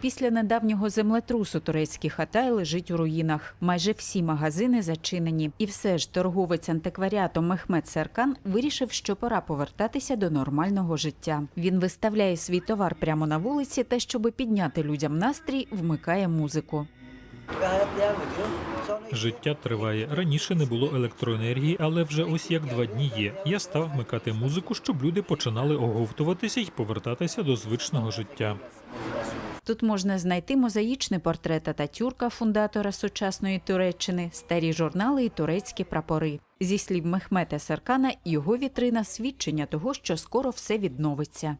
Після недавнього землетрусу турецький хатай лежить у руїнах. Майже всі магазини зачинені. І все ж торговець антикваріатом Мехмед Серкан вирішив, що пора повертатися до нормального життя. Він виставляє свій товар прямо на вулиці та, щоби підняти людям настрій, вмикає музику. Життя триває. Раніше не було електроенергії, але вже ось як два дні є. Я став вмикати музику, щоб люди починали оговтуватися і повертатися до звичного життя. Тут можна знайти мозаїчний портрет Ататюрка, фундатора сучасної Туреччини, старі журнали і турецькі прапори. Зі слів Мехмета Серкана, його вітрина свідчення того, що скоро все відновиться.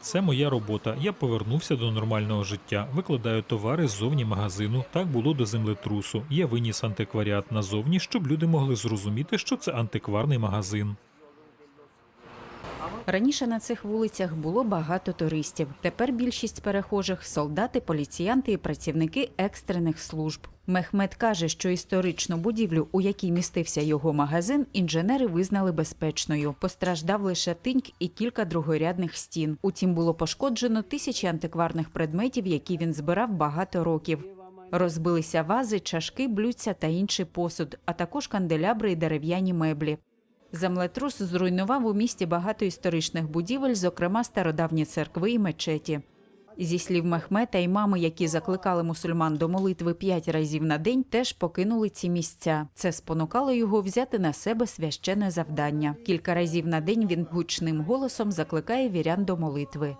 Це моя робота. Я повернувся до нормального життя. Викладаю товари ззовні магазину. Так було до землетрусу. Я виніс антикваріат назовні, щоб люди могли зрозуміти, що це антикварний магазин. Раніше на цих вулицях було багато туристів. Тепер більшість перехожих солдати, поліціянти і працівники екстрених служб. Мехмед каже, що історичну будівлю, у якій містився його магазин, інженери визнали безпечною. Постраждав лише тиньк і кілька другорядних стін. Утім, було пошкоджено тисячі антикварних предметів, які він збирав багато років. Розбилися вази, чашки, блюдця та інший посуд, а також канделябри і дерев'яні меблі. Землетрус зруйнував у місті багато історичних будівель, зокрема стародавні церкви і мечеті. Зі слів Мехмета, імами, які закликали мусульман до молитви п'ять разів на день, теж покинули ці місця. Це спонукало його взяти на себе священне завдання. Кілька разів на день він гучним голосом закликає вірян до молитви.